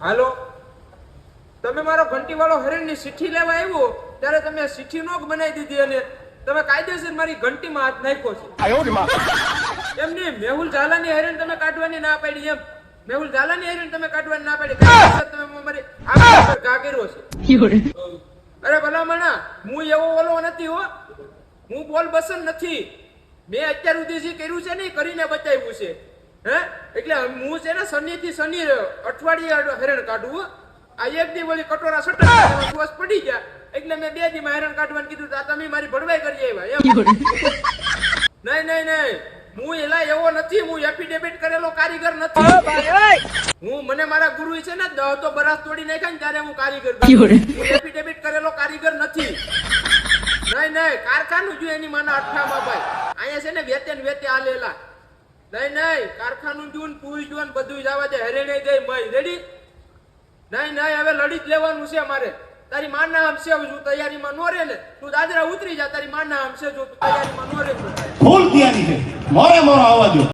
હાલો? તમે મારો ઘંટી વાળો હરિણની ચિઠ્ઠી લેવા આવ્યો ત્યારે તમે આ ચિઠ્ઠી નો બનાવી દીધી અને તમે કાયદેસર મારી ઘંટીમાં હાથ નાખ્યો છે. એમને મેહુલ ઝાલાની હરિણ તમે કાઢવાની ના પાડી એમ. મેહુલ ઝાલાની હરિણ તમે કાઢવાની ના પાડી તમે મારી આંખો ઘા કર્યો છે. અરે ભલામણા હું એવો ઓલો નથી હો. હું બોલ બસન નથી. મેં અત્યાર સુધી જે કર્યું છે ને એ કરીને બતાવ્યું છે. હે? એટલે હું છે ને શનિ થી શનિ અઠવાડિયે હેરણ કાઢવું હો. આ એક દી બોલી કટોરા સટા દિવસ પડી ગયા. એટલે મેં બે દી માં હેરણ કાઢવાનું કીધું તા તમે મારી ભડવાઈ કરી આવ્યા. એમ. નહીં નહીં નહીં. હું એલા એવો નથી હું એફિડેવિટ કરેલો કારીગર નથી. હું મને મારા ગુરુ છે ને દહ તો બરાસ તોડી નાખ્યા ને ત્યારે હું કારીગર હું એફિડેવિટ કરેલો કારીગર નથી. નહીં નહીં. કારખાનું જો એની માના અઠામાં ભાઈ. અહીંયા છે ને વેતે ને વેતે આલેલા નહીં નહીં, કારખાનું જો ને પુલ જો ને બધું જવા દે હરેણે દે મય રેડી નહીં નહીં, હવે લડી જ લેવાનું છે મારે તારી માના ના છે જો તૈયારીમાં નો રે ને. તું દાદરા ઉતરી જા, તારી માના ના છે, જો તું તૈયારીમાં નો રે તો. ફૂલ તૈયારી છે. મોરે મોરો આવવા